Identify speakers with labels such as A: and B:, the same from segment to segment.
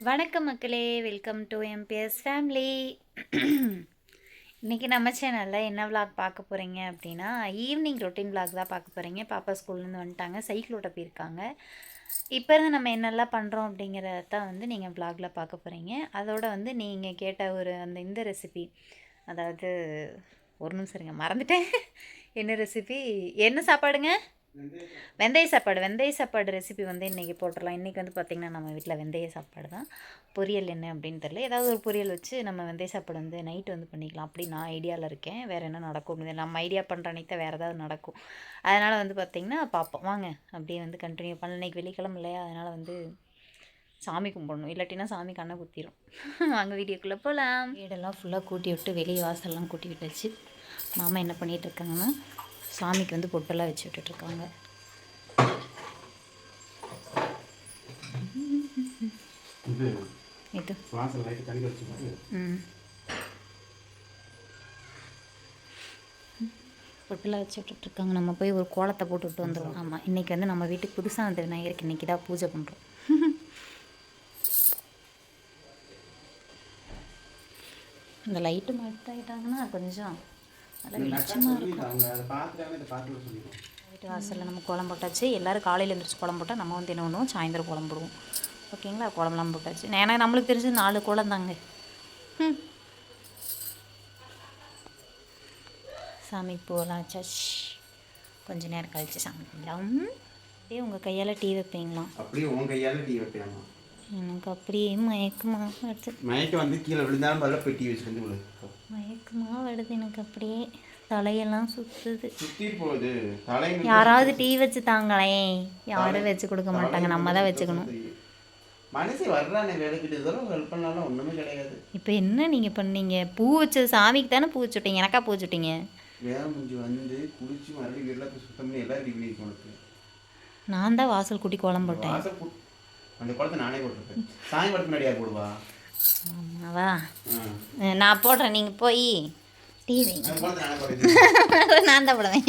A: வணக்கம் மக்களே welcome to MBS family இன்றைக்கி நம்ம சேனலில் என்ன விளாக் பார்க்க போகிறீங்க அப்படின்னா ஈவினிங் ரொட்டீன் விளாக் தான் பார்க்க போகிறீங்க பாப்பா ஸ்கூல்லேருந்து வந்துட்டாங்க சைக்கிள் ஓட்ட போயிருக்காங்க. இப்போ இருந்து நம்ம என்னெல்லாம் பண்ணுறோம் அப்படிங்கிறத தான் வந்து நீங்கள் விளாகில் பார்க்க போகிறீங்க அதோட வந்து நீங்கள் கேட்ட ஒரு அந்த இந்த ரெசிபி அதாவது ஒரு நிமிஷம் இருங்க மறந்துட்டேன். என்ன ரெசிபி என்ன சாப்பாடுங்க? வெந்தய சாப்பாடு வெந்தய சாப்பாடு ரெசிபி வந்து இன்றைக்கி போட்டுடலாம். இன்றைக்கி வந்து பார்த்திங்கன்னா நம்ம வீட்டில் வெந்தய சாப்பாடு தான். பொரியல் என்ன அப்படின்னு தெரியல. ஏதாவது ஒரு பொரியல் வச்சு நம்ம வெந்தய சாப்பாடு வந்து நைட்டு வந்து பண்ணிக்கலாம். அப்படி நான் ஐடியாவில் இருக்கேன். வேறு என்ன நடக்கும்? அப்படின்னு நம்ம ஐடியா பண்ணுற அன்னைக்கு தான் வேறு ஏதாவது நடக்கும். அதனால் வந்து பார்த்திங்கன்னா பார்ப்போம் வாங்க. அப்படியே வந்து கண்டினியூ பண்ணல இன்னைக்கு வெள்ளிக்கிழமை இல்லையா? அதனால் வந்து சாமி கும்பிடணும். இல்லாட்டினா சாமி கண்ணை குத்திரும். வாங்க வீடியோக்குள்ளே போகலாம் வீடெல்லாம் ஃபுல்லாக கூட்டி விட்டு வெளியே வாசல்லாம் கூட்டி விட்டாச்சு மாமா என்ன பண்ணிகிட்டு இருக்காங்கன்னா சாமிக்கு வந்து பொட்டெல்லாம் வச்சு விட்டுட்ருக்காங்க.
B: இது
A: ம். பொட்டெல்லாம் வச்சு விட்டுட்ருக்காங்க. நம்ம போய் ஒரு கோலத்தை போட்டு விட்டு வந்துடுவோம் ஆமாம் இன்றைக்கி வந்து நம்ம வீட்டுக்கு புதுசாக வந்த விநாயகருக்கு இன்றைக்கி தான் பூஜை பண்ணுறோம் இந்த லைட்டு மட்டும் ஆகிட்டாங்கன்னா கொஞ்சம் வீட்டு வாசலில் நம்ம கோலம் போட்டாச்சு. எல்லோரும் காலையில் எழுந்திரிச்சு கோலம் போட்டால் நம்ம வந்து என்ன பண்ணுவோம்? சாயந்தரம் கோலம் போடுவோம். ஓகேங்களா? கோலம்லாம் போட்டாச்சு. ஏன்னா நம்மளுக்கு தெரிஞ்சது நாலு கோலம் தாங்க. ம் சாமி பூவெல்லாம் வச்சாச்சு கொஞ்ச நேரம் கழித்து சாமி கும்பிடலாம். அப்படியே உங்கள் கையால் டீ வைப்பீங்களாம்
B: அப்படியே உன் கையால டீ வைப்பியாமா
A: எனக்கு அப்படியே மயக்கமாக வருது.
B: மயக்கம் வந்து கீழே விழுந்தாலும் பதிலாக போய் டீ வச்சுட்டு விழு
A: மயக்கமாக வருது எனக்கு அப்படியே. தலையெல்லாம் சுற்றுது
B: சுத்திட்டு போகுது. தலை
A: யாராவது டீ வச்சு தாங்களேன் யாரும் வச்சு கொடுக்க மாட்டாங்க. நம்ம தான் வச்சுக்கணும்.
B: மனசு வர்றானே வேலைக்கிட்டு தூரம் ஹெல்ப் பண்ணாலும் ஒன்றுமே கிடையாது.
A: இப்போ என்ன நீங்கள் பண்ணீங்க? பூ வச்சது சாமிக்கு தானே பூ வச்சு விட்டீங்க எனக்கா பூ வச்சு விட்டீங்க
B: வேலை முடிஞ்சு வந்து குளிச்சு மறுபடியும் வீட்டில் சுத்தம் பண்ணி எல்லாம் ரெடி உனக்கு
A: நான் தான் வாசல் கூட்டி கோலம் போட்டேன்.
B: அந்த குளத்தை நானே போட்டிருப்பேன். சாமி படத்து முன்னாடி யார் போடுவா?
A: ஆமாவா? நான் போடுறேன் நீங்கள் போய் டீ
B: நானே
A: தான் போடுவேன்.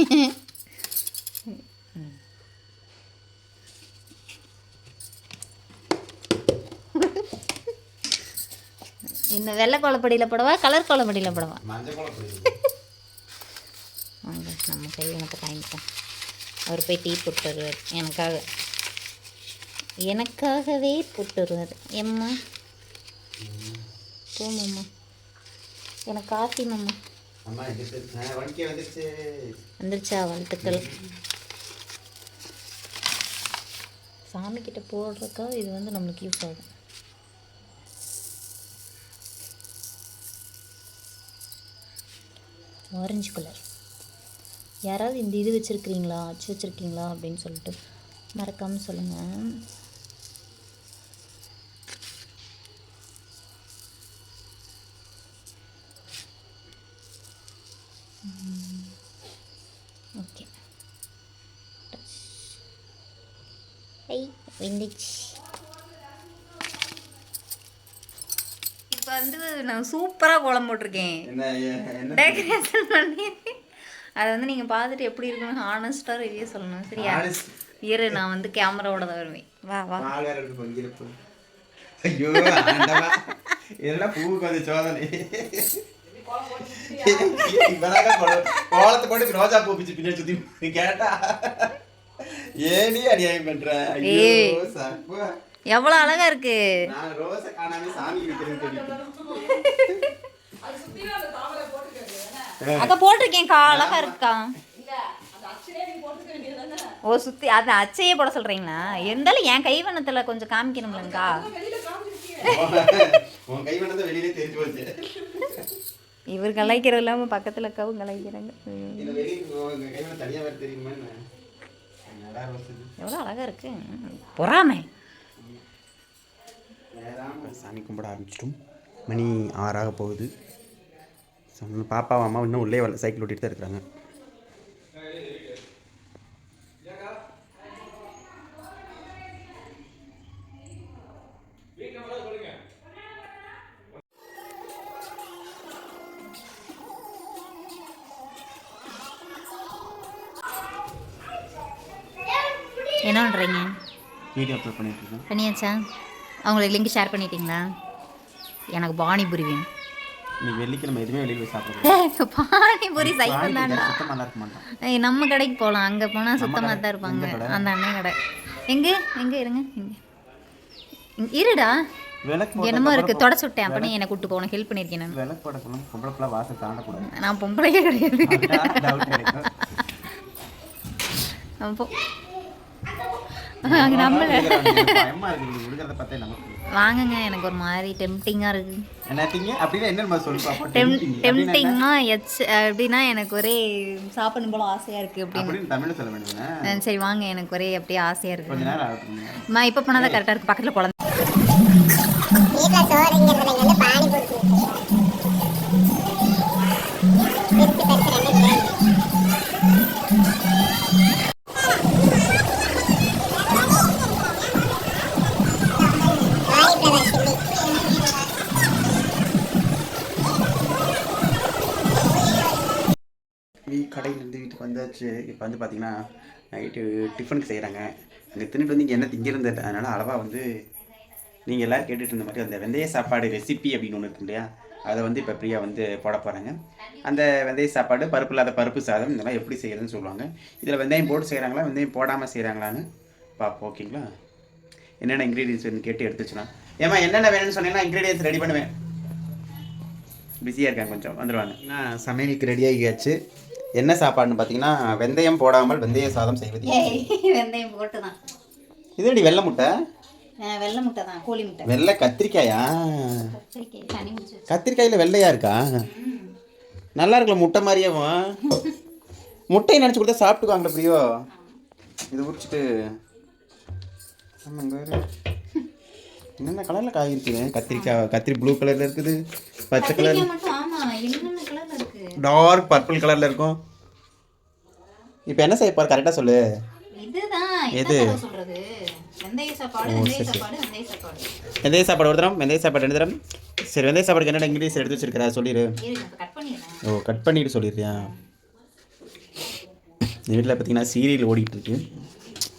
A: இன்னும் வெள்ளை கோலப்படியில் போடவா கலர் கோலப்படியில் போடவா? வாங்க நம்ம கைவனத்தை காமிப்போம். அவர் போய் டீ போட்டு வருவார் எனக்காக. எனக்காகவே போட்டு வருவார் எம்மா போமாம்மா எனக்கு காஃபி மாமா.
B: வந்துருச்சு.
A: வந்துருச்சா வாழ்த்துக்கள். சாமி கிட்ட போடுறக்கா இது வந்து நம்மளுக்கு யூஸ் ஆகும். ஆரஞ்சு கலர் யாராவது இந்த இது வச்சுருக்கிறீங்களா அச்சு வச்சுருக்கீங்களா அப்படின்னு சொல்லிட்டு மறக்காமல் சொல்லுங்கள் ஓகே ஐ விந்துச்சு இப்போ வந்து நான் சூப்பராக கோலம் போட்டிருக்கேன்.
B: என்ன என்ன
A: டெக்கரேஷன் பண்ணி. அதை வந்து நீங்கள் பார்த்துட்டு எப்படி இருக்குன்னு ஹானஸ்ட்டாக ரிவ்யூ சொல்லணும் சரியா. இரு நான் வந்து கேமராவோட தான் வருவேன். வா வா.
B: ஐயோ ஆண்டவா. இதெல்லாம் பூவுக்கு வந்து சோதனை. கோலத்தை போட்டு ரோஜா பூ பிச்சு பின்னாடி சுத்தி நீ கேட்டா? ஏனி அநியாயம் பண்ற? ஐயோ
A: ஏய்.
B: சப்பு.
A: எவ்வளோ அழகா இருக்கு.
B: நான் ரோஸை காணாம சாமி வைக்கிறேன்னு சொல்லிட்டு
A: அக்கா போட்டிருக்கேன்க்கா அழகா இருக்கா? ஓ சுத்தி அது அச்சையே போட சொல்றீங்களா? இருந்தாலும் என் கைவண்ணத்துல கொஞ்சம் காமிக்கணும்லங்கக்கா
B: உன் கை வேணதை வெளியிலே தெரிஞ்சு போச்சு.
A: இவர் கலாய்க்கிறது இல்லாம பக்கத்துல அக்காவும் கலாய்க்கிறாங்க. எவ்வளோ அழகா இருக்கு. பொறாமை.
B: சாமி கும்பிட ஆரம்பிச்சிட்டோம். மணி ஆறாக போகுது. பாப்பா அம்மா இன்னும் உள்ளே வரல. சைக்கிள் ஓட்டிட்டு தான் இருக்கிறாங்க.
A: என்ன பண்ணுறீங்க
B: வீடியோ அப்லோட் பண்ணிட்டு இருக்கோம்
A: பண்ணியாச்சா அவங்களுக்கு லிங்க் ஷேர் பண்ணிட்டீங்களா? எனக்கு பானிபூரி வேணும்.
B: இன்னைக்கு வெள்ளிக்கிழமை எதுவுமே வெளியில் போய் சாப்பிடுறோம்
A: பானிபூரி சைக்கிள் தான்டா. ஏய் நம்ம கடைக்கு போகலாம் அங்கே போனால் சுத்தமாக தான் இருப்பாங்க? அந்த அண்ணன் கடை. எங்கே? எங்கே இருங்க? இங்கே. இருடா. என்னமோ இருக்கு. தொடச்சு விட்டேன். அப்போ நீ என்னை கூட்டு போன ஹெல்ப் பண்ணியிருக்கேன் நான்.
B: விளக்கு போட சொல்லணும் பொம்பளை பிள்ளை வாசல் தாண்டக்கூடாது.
A: நான் பொம்பளையே கிடையாது. அப்போ நம்மள. வாங்குங்க எனக்கு ஒரு மாதிரி டெம்டிங்காக இருக்கு? டெம்டிங்னா எச் அப்படின்னா எனக்கு ஒரே சாப்பிடணும் போல ஆசையாக இருக்குது அப்படின்னு. சரி வாங்க எனக்கு ஒரே அப்படியே ஆசையாக இருக்கு.
B: கொஞ்ச நேரம் ஆகட்டும்.
A: அம்மா இப்போ போனால் தான் கரெக்டாக இருக்குது பக்கத்தில் குழந்தை
B: வச்சு இப்போ வந்து பார்த்தீங்கன்னா நைட்டு டிஃபனுக்கு செய்கிறாங்க அங்கே தின்னுட்டு வந்து இங்கே என்ன திங்கிருந்த அதனால் அளவாக வந்து நீங்கள் எல்லோரும் கேட்டுட்டு இருந்த மாதிரி அந்த வெந்தய சாப்பாடு ரெசிபி அப்படின்னு ஒன்று இருக்கு இல்லையா? அதை வந்து இப்போ ஃப்ரீயாக வந்து போட போகிறாங்க அந்த வெந்தய சாப்பாடு பருப்பு இல்லாத பருப்பு சாதம் இதெல்லாம் எப்படி செய்கிறதுன்னு சொல்லுவாங்க. இதில் வெந்தயம் போட்டு செய்கிறாங்களா வெந்தயம் போடாமல் செய்கிறாங்களான்னு பார்ப்போம் ஓகேங்களா? என்னென்ன இன்க்ரீடியன்ஸ் வேணும் கேட்டு எடுத்து ஏமா என்னென்ன வேணும்னு சொன்னீங்கன்னா இன்க்ரீடியன்ஸ் ரெடி பண்ணுவேன். பிஸியாக இருக்காங்க கொஞ்சம் வந்துடுவாங்க நான் சமையலுக்கு ரெடியாகியாச்சு என்ன சாப்பாடுன்னு பார்த்தீங்கன்னா வெந்தயம் போடாமல் வெந்தய சாதம் செய்வது
A: வெந்தயம் போட்டு தான்
B: இதடி வெள்ளை முட்டை?
A: வெள்ளை முட்டை தான் கோழி முட்டை.
B: வெள்ளை கத்திரிக்காயா? கத்திரிக்காயில் வெள்ளையா இருக்கா? நல்லா இருக்குல்ல முட்டை மாதிரியேவும் முட்டையை நினச்சி கொடுத்தா சாப்பிட்டுக்குவாங்களே பிரியோ. இது உரிச்சிட்டு ஆமாங்க என்னென்ன கலரில் காய் இருக்குது கத்திரிக்காய் கத்திரி ப்ளூ கலரில் இருக்குது பச்சை கலர் டார்க் பர்பிள் கலரில் இருக்கும். இப்போ என்ன செய்ய போகிற கரெக்டாக சொல்லு. எது?
A: வெந்தய சாப்பாடு
B: ஒரு தரம் வெந்தய சாப்பாடு ரெண்டு தரம். சரி வெந்தய சாப்பாடுக்கு என்னென்ன இன்க்ரீடியன்ஸ் எடுத்து வச்சிருக்கிறா? சொல்லிடு ஓ கட் பண்ணிட்டு சொல்லிடுறியா? இந்த வீட்டில் பார்த்தீங்கன்னா சீரியல் ஓடிட்டு இருக்கு.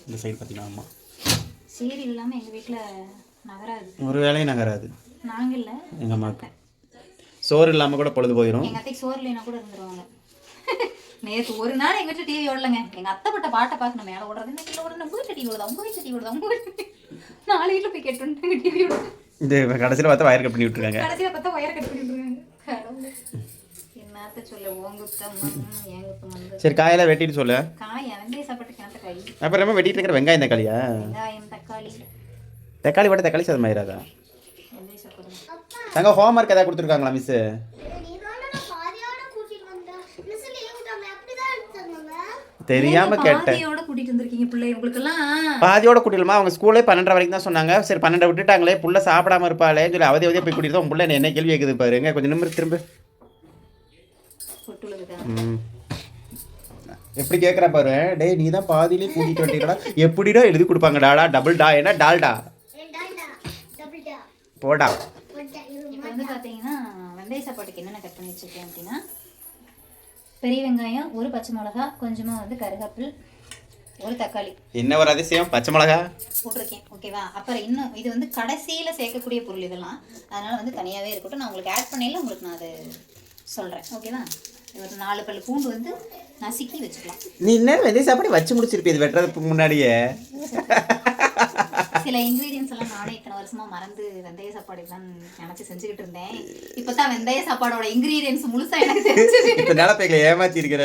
B: இந்த சைடு பார்த்தீங்கன்னா ஆமாம்
A: சீரியல் இல்லாம எங்க வீட்ல நகராது.
B: ஒரு வேலையும் நகராது.
A: நாங்க இல்ல.
B: எங்கள் அம்மாவுக்கு சோறு இல்லாமல் கூட பொழுது போயிடும்
A: எங்க அத்தைக்கு சோறு இல்லைனா கூட இருந்துருவாங்க. நேத்து ஒரு நாள் எங்க வீட்டுல டிவி ஓடலங்க. எங்க அத்தை பட்ட பாட்டை பார்க்கணும் மேல ஓடுறது இந்த கீழே ஓடுறது வீட்டுல டிவி ஓடுது அவங்க வீட்டுல டிவி ஓடுது அவங்க வீட்டுல நாலு வீட்டுல போய் கேட்டு டிவி ஓடுது
B: இந்த கடைசியில் பார்த்தா வயர் கட் பண்ணி விட்டுருக்காங்க.
A: கடைசியில பார்த்தா ஒயர் கட் பண்ணி விட்டுருக்காங்க.
B: சரி காயெல்லாம் வெட்டிட்டு சொல்லு. அப்புறமா வெட்டிட்டு இருக்கிற வெங்காயம் தக்காளியா?
A: தக்காளி.
B: தக்காளி போட்டு தக்காளி சாதம் ஆயிராதா? தங்க ஹோம்ஒர்க் ஏதாவது கொடுத்துருக்காங்களா மிஸ்ஸு தெரியாமல் கேட்டேன்.
A: பாதியோட கூட்டிட்டு வந்திருக்கீங்க பிள்ளை உங்களுக்கு எல்லாம்
B: பாதியோட கூட்டிடலாமா அவங்க ஸ்கூலே பன்னெண்டரை வரைக்கும் தான் சொன்னாங்க. சரி பன்னெண்டை விட்டுட்டாங்களே புள்ள சாப்பிடாம இருப்பாளே சொல்லி அவதி அவதியாக போய் கூட்டிட்டு உன் புள்ள என்ன என்ன கேள்வி கேட்குது பாருங்க கொஞ்சம் நிமிடம் திரும்ப. எப்படி கேட்குறா பாரு. டேய் நீ தான் பாதியிலே கூட்டிட்டு வந்துட்டீங்களா எப்படிடா எழுதி கொடுப்பாங்க டாடா டபுள் டா என்ன டால்டா.
C: டபுள் டா.
B: போடா.
A: இப்போ வந்து பார்த்தீங்கன்னா வெந்தய சாப்பாட்டுக்கு என்னென்ன கட் பண்ணி வச்சிருக்கேன் அப்படின்னா பெரிய வெங்காயம் ஒரு பச்சை மிளகா கொஞ்சமாக வந்து கருவேப்பில் ஒரு தக்காளி.
B: என்ன ஒரு அதிசயம்? பச்சை மிளகா?
A: போட்டிருக்கேன். ஓகேவா அப்புறம் இன்னும் இது வந்து கடைசியில் சேர்க்கக்கூடிய பொருள் இதெல்லாம். அதனால வந்து தனியாகவே இருக்கட்டும். நான் உங்களுக்கு ஆட் பண்ணையில உங்களுக்கு நான் அது சொல்கிறேன் ஓகேவா ஒரு நாலு பல்லு பூண்டு வந்து நசுக்கி வச்சுக்கலாம்.
B: நீ என்ன வெந்தய சாப்பாடு வச்சு முடிச்சிருப்பி இது வெட்டுறதுக்கு முன்னாடியே.
A: சில இன்க்ரீடியன்ஸ் எல்லாம் நானே இத்தனை வருஷமா மறந்து வெந்தய சாப்பாடு தான் நினச்சி செஞ்சுக்கிட்டு இருந்தேன். இப்போ தான் வெந்தய சாப்பாடோட இன்க்ரீடியன்ஸ் முழுசா எனக்கு தெரிஞ்சது.
B: இப்போ நிலப்பைகளை ஏமாத்தி இருக்கிற.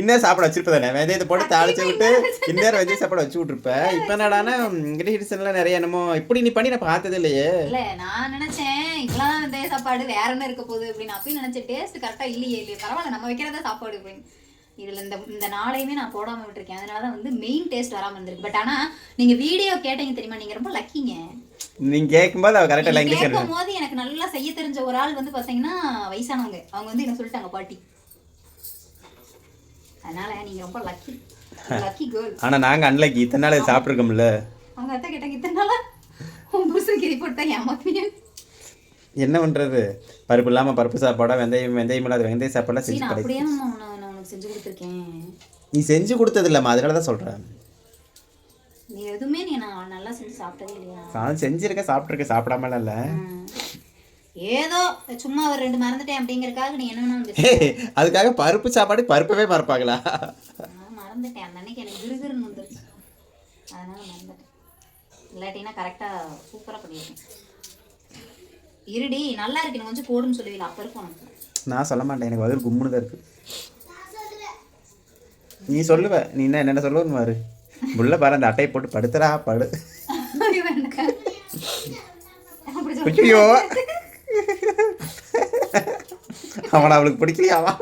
B: இன்னும் சாப்பாடு வச்சிருப்பதானே வெந்தயத்தை போட்டு தாளிச்சு விட்டு இன்னும் வெந்தய சாப்பாடு வச்சு விட்டுருப்ப. இப்போ என்னடானா இன்கிரீடியன்ஸ் எல்லாம் நிறைய என்னமோ இப்படி நீ பண்ணி நான் பார்த்ததே இல்லையே.
A: இல்ல நான் நினைச்சேன் இவ்வளவுதான் வெந்தய சாப்பாடு வேற என்ன இருக்க போகுது அப்படின்னு அப்பயும் நினைச்சேன். டேஸ்ட் கரெக்டா இல்லையே இல்லையே. பரவாயில்ல நம்ம வைக்கிறதா சாப்பாடு அப்படின்னு. இதுல இந்த இந்த நாளையுமே நான் போடாம விட்டுருக்கேன். அதனாலதான் வந்து மெயின் டேஸ்ட் வராம இருந்திருக்கு. பட் ஆனா நீங்க வீடியோ கேட்டீங்க தெரியுமா? நீங்க ரொம்ப லக்கிங்க
B: நீங்க கேட்கும்போது அவ கரெக்டாக லைன்
A: கேட்கும் போது எனக்கு நல்லா செய்ய தெரிஞ்ச ஒரு ஆள் வந்து பாத்தீங்கன்னா வயசானவங்க. அவங்க வந்து என்ன சொல்லிட்டாங்க? பாட்டி. அதனால நீங்க ரொம்ப லக்கி லக்கி கேர்ள்
B: ஆனா நாங்க அன்லக்கி இத்தனை நாள் இது சாப்பிட்ருக்கோம்ல
A: அவங்க அத்தை கேட்டாங்க இத்தனை நாளா உன் புருஷனுக்கு ரிப்போர்ட் தான் ஏமாத்தினேன்
B: என்ன பண்றது? பருப்பு இல்லாம பருப்பு சாப்பாடா வெந்தயம் வெந்தயம் இல்லாத வெந்தய சாப்பாடா செஞ்சு
A: அப்படியே நான் நான் செஞ்சு கொடுத்துருக்கேன்.
B: நீ செஞ்சு கொடுத்தது இல்லம்மா அதனால தான் சொல்றேன்.
A: நீ எதுவுமே நீ நான் நல்லா செஞ்சு சாப்பிட்டதே இல்லையா?
B: சாதம் செஞ்சிருக்கேன் சாப்பிட்ருக்கேன் சாப்பிடாமலாம் இல்லை.
A: ஏதோ சும்மா ஒரு ரெண்டு மறந்துட்டேன் அப்படிங்கறதுக்காக நீ என்ன
B: அதுக்காக பருப்பு சாப்பாடு பருப்பவே மறப்பாங்களா?
A: நான் மறந்துட்டேன். அந்த அன்னைக்கு எனக்கு கிருகிருன்னு வந்துருச்சு. அதனால மறந்துட்டேன். இல்லாட்டினா கரெக்டாக சூப்பராக பண்ணியிருக்கேன் இருடி நல்லா இருக்கு. நீ கொஞ்சம் போடுன்னு சொல்லுவீல அப்போ இருக்கும்
B: நான் சொல்ல மாட்டேன். எனக்கு பதில் கும்முன்னு தான் இருக்கு. நீ சொல்லுவ. நீ என்ன என்னென்ன சொல்லுவேன்னு பாரு. புள்ள பாரு அந்த அட்டையை போட்டு படுத்துறா படு.
A: அப்படி
B: ஐயோ. அவனை அவளுக்கு பிடிக்கலையாவா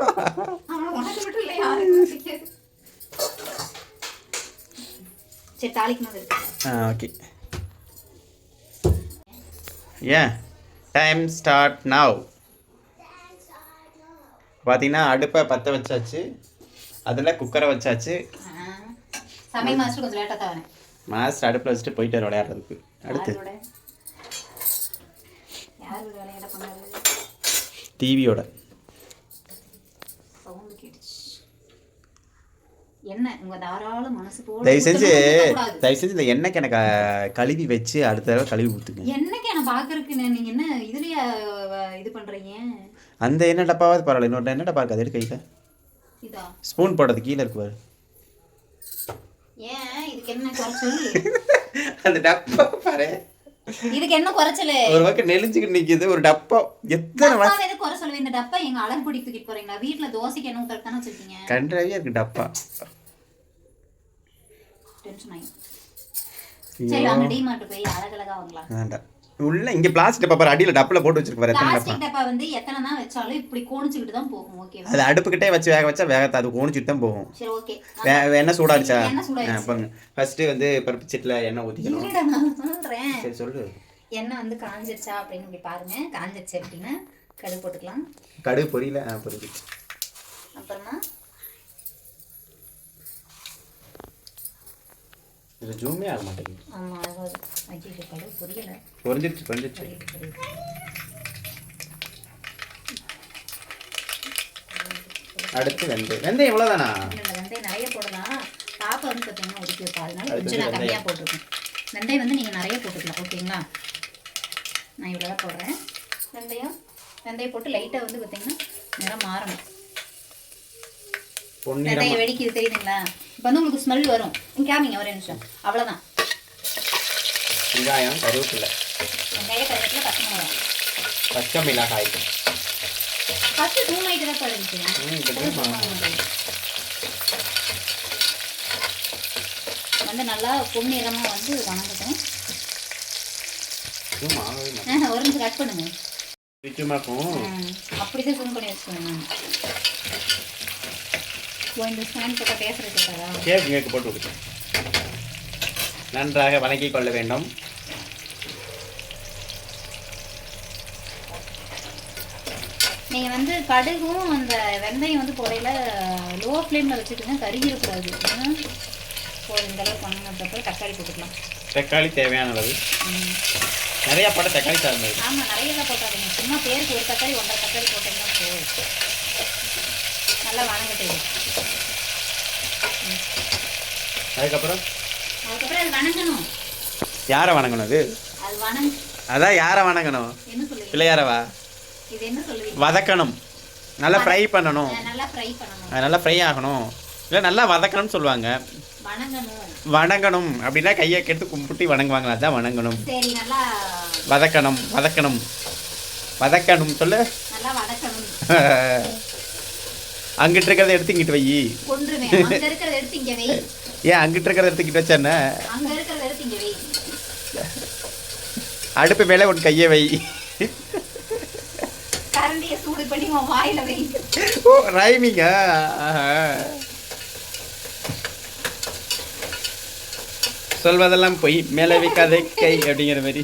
A: சரி தாளிக்கணும்
B: ஆ ஓகே. ஏன்? டைம் ஸ்டார்ட் நவ் பார்த்தீங்கன்னா அடுப்பை பற்ற வச்சாச்சு. அதில் குக்கரை வச்சாச்சு.
A: சமையல் மாஸ்டர் கொஞ்சம் லேட்டாக தான்
B: மாஸ்டர் அடுப்பில் வச்சுட்டு போயிட்டார் விளையாடுறதுக்கு. அடுத்து. டிவியோட
A: என்ன
B: தயவு செஞ்சு. தயவு செஞ்சு இந்த எண்ணெய் எனக்கு கழுவி வச்சு அடுத்த தடவை கழுவி ஊற்றுங்க
A: என்னக்கு என்ன நீங்க என்ன இதுலயா இது
B: அந்த எண்ணெய் டப்பாவது பரவாயில்ல. இன்னொரு எண்ணெய் டப்பா இருக்காது கையில். ஸ்பூன் போடுறது கீழே இருக்கு பாரு. அந்த டப்பா பாரு.
A: இதுக்கு என்ன குறைச்சல்?
B: ஒரு பக்கம் நெலிஞ்சுக்கிட்டு நிற்கிது ஒரு டப்பா. எத்தனை வ-
A: டப்பா எது குறை சொல்லுவீங்க? இந்த டப்பா எங்க அழகு பிடி தூக்கிட்டு போறீங்களா? வீட்டுல தோசைக்கு என்ன ஊத்துறது தானே வச்சிருக்கீங்க?
B: கன்றாவியா இருக்கு டப்பா.
A: டென்ஷன் ஆகி. சரி வாங்க டிமார்ட் போய் அழகழகா வாங்கலாம்.
B: வேண்டாம். உள்ள இங்க பிளாஸ்டிக் டப்பா பாரு, அடியில டப்புல போட்டு வச்சிருக்கு பாரு
A: பிளாஸ்டிக் டப்பா? வந்து எத்தனை தான் வச்சாலும் இப்படி கோணிச்சுக்கிட்டு தான் போகும் ஓகேவா
B: அது அடுப்புக்கிட்டே வச்சு வேக வச்சா வேகத்தை அது கோணிச்சுட்டு தான் போகும்.
A: சரி ஓகே
B: வே எண்ணெய் சூடாச்சா. பாருங்க. ஃபர்ஸ்ட் வந்து பருப்பு சட்டில எண்ணெய்
A: நான் சொல்றேன்.
B: சரி சொல்லு.
A: எண்ணெய் வந்து காஞ்சிருச்சா அப்படின்னு இப்படி பாருங்க. காஞ்சிருச்சு அப்படின்னா கடுகு போட்டுக்கலாம்.
B: கடுகு பொரியல பொரிஞ்சிச்சு
A: அப்புறமா?
B: இது ஜூமே ஆக மாட்டேங்குது.
A: ஆமா அதாவது ஐயோ கடுகு பொரியலை.
B: பொரிஞ்சிருச்சு பொரிஞ்சிருச்சு.
A: பொரியல் பொரியல்
B: அடுத்து வெந்தயம். வெந்தயம்
A: இந்த வெந்தயம் நிறைய போடலாம். பாப்பா வந்து பார்த்தீங்கன்னா ஒதுக்கி வைப்பா. அதனால
B: அது
A: கொஞ்சம் நான் கம்மியாக போட்டிருக்கேன். வெந்தயம் வந்து நீங்கள் நிறைய போட்டுக்கலாம் ஓகேங்களா? நான் இவ்வளோ தான் போடுறேன். வெந்தயம் வெந்தயம் போட்டு லைட்டாக வந்து பார்த்தீங்கன்னா நிறம் மாறணும். வெந்தயம் வெடிக்குது தெரியுதுங்களா? இப்போ வந்து உங்களுக்கு ஸ்மெல் வரும். காமிங்க ஒரே நிமிஷம். அவ்வளோதான்
B: வெங்காயம் கருவேப்பிலை.
A: வெங்காய கருவேப்பில பச்சை மிளகாய்.
B: பச்சை மிளகாய்
A: ஃபஸ்ட்டு தூள் ஆகிட்டு தான் சும்மா வந்து. நல்லா பொன்னிறமாக வந்து வணங்கட்டும். ஒரு நிமிஷம் கட் பண்ணுங்க. அப்படிதான் ஜூம் பண்ணி வச்சுக்கோங்க. இந்த ஸ்டாண்ட் போட்டால் பேசுறதுக்காரா
B: கேக் கேக்கு போட்டு விடுங்க நன்றாக வணக்கிக் கொள்ள வேண்டும்.
A: நீங்கள் வந்து கடுகும் அந்த வெந்தயம் வந்து போடையில லோ ஃப்ளேமில் வச்சுக்கோங்க கருகிடக்கூடாது ஏன்னா இப்போ இந்த அளவு பண்ணதுக்கப்புறம் தக்காளி போட்டுக்கலாம்.
B: தக்காளி தேவையான அளவு.
A: ம்.
B: நிறைய போட்ட தக்காளி மாதிரி
A: ஆமாம் நிறையலாம் போட்டாதீங்க. சும்மா பேருக்கு ஒரு தக்காளி ஒன்றரை தக்காளி போட்டீங்கன்னா போதும். நல்லா வணங்கிட்டு இரு.
B: அதுக்கப்புறம்?
A: அதுக்கப்புறம் அது வணங்கணும்.
B: யாரை வணங்கணும் அது?
A: அது வணங்
B: அதான் யாரை வணங்கணும்?
A: என்ன சொல்லுவீங்க?
B: பிள்ளையாரவா?
A: இது என்ன சொல்லுவீங்க?
B: வதக்கணும். நல்லா ஃப்ரை பண்ணணும்.
A: நல்லா ஃப்ரை பண்ணணும்.
B: அது நல்லா ஃப்ரை ஆகணும். இல்லை நல்லா வதக்கணும்னு சொல்லுவாங்க.
A: வணங்கணும்.
B: வணங்கணும் அப்படின்னா கையை கெடுத்து கும்பிட்டு வணங்குவாங்க அதான் வணங்கணும்.
A: சரி நல்லா
B: வதக்கணும் வதக்கணும். வதக்கணும் சொல்லு.
A: நல்லா வதக்கணும்.
B: அங்கிட்டு இருக்கிறத எடுத்து இங்கிட்டு வை.
A: கொன்றுவேன். அங்க இருக்கிறத எடுத்து இங்க வை.
B: ஏன் அங்கிட்டு இருக்கிறத எடுத்து இங்கிட்டு வச்சா என்ன?
A: அங்க இருக்கிறத எடுத்து இங்க வை.
B: அடுப்பு மேலே ஒரு கையை வை.
A: உன்
B: ஓ ரைமிங்க சொல்வதெல்லாம் பொய். மேலே வைக்காதே கை அப்படிங்கிற மாதிரி.